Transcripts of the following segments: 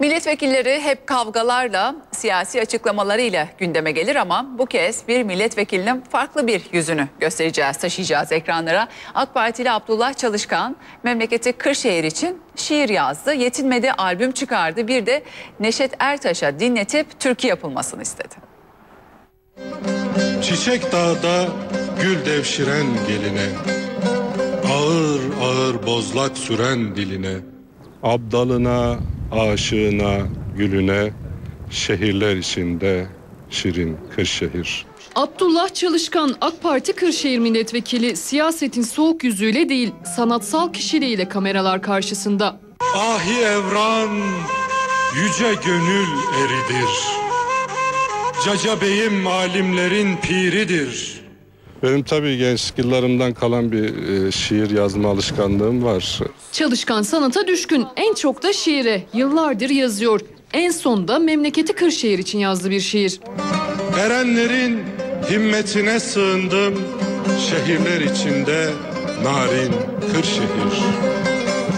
Milletvekilleri hep kavgalarla, siyasi açıklamalarıyla gündeme gelir ama bu kez bir milletvekilinin farklı bir yüzünü göstereceğiz, taşıyacağız ekranlara. AK Partili Abdullah Çalışkan memleketi Kırşehir için şiir yazdı, yetinmedi albüm çıkardı. Bir de Neşet Ertaş'a dinletip türkü yapılmasını istedi. Çiçek dağda gül devşiren geline Ağır ağır bozlak süren diline Abdalına, aşığına, gülüne Şehirler içinde şirin Kırşehir. Abdullah Çalışkan AK Parti Kırşehir Milletvekili siyasetin soğuk yüzüyle değil sanatsal kişiliğiyle kameralar karşısında. Ahi evran yüce gönül eridir. Caca beyim alimlerin piridir benim tabii gençlik yıllarımdan kalan bir e, şiir yazma alışkanlığım var. Çalışkan sanata düşkün en çok da şiire yıllardır yazıyor. En son da memleketi Kırşehir için yazdı bir şiir. Erenlerin himmetine sığındım şehirler içinde narin Kırşehir.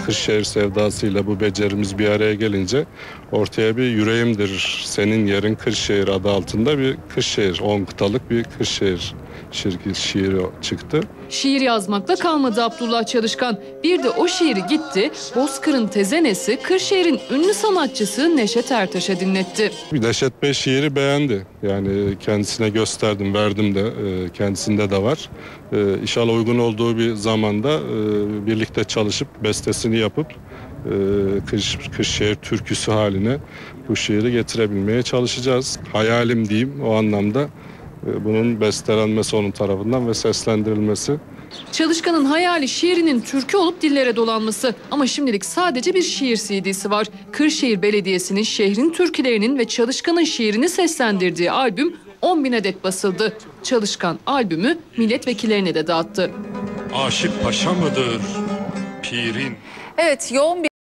Kırşehir sevdasıyla bu becerimiz bir araya gelince ortaya bir yüreğimdir senin yerin Kırşehir adı altında bir Kırşehir, 10 kıtalık bir Kırşehir şirki şiiri çıktı. Şiir yazmakla kalmadı Abdullah Çalışkan. Bir de o şiiri gitti Bozkır'ın tezenesi Kırşehir'in ünlü sanatçısı Neşet Ertaş'a dinletti. Neşet Bey şiiri beğendi. Yani kendisine gösterdim, verdim de e, kendisinde de var. E, İnşallah uygun olduğu bir zamanda e, birlikte çalışıp bestesini yapıp Kış, Kırşehir türküsü haline bu şiiri getirebilmeye çalışacağız. Hayalim diyeyim o anlamda bunun bestelenmesi onun tarafından ve seslendirilmesi. Çalışkan'ın hayali şiirinin türkü olup dillere dolanması ama şimdilik sadece bir şiir CD'si var. Kırşehir Belediyesi'nin şehrin türkülerinin ve Çalışkan'ın şiirini seslendirdiği albüm 10 bin adet basıldı. Çalışkan albümü milletvekillerine de dağıttı. Aşık paşa mıdır pirin? Evet yoğun bir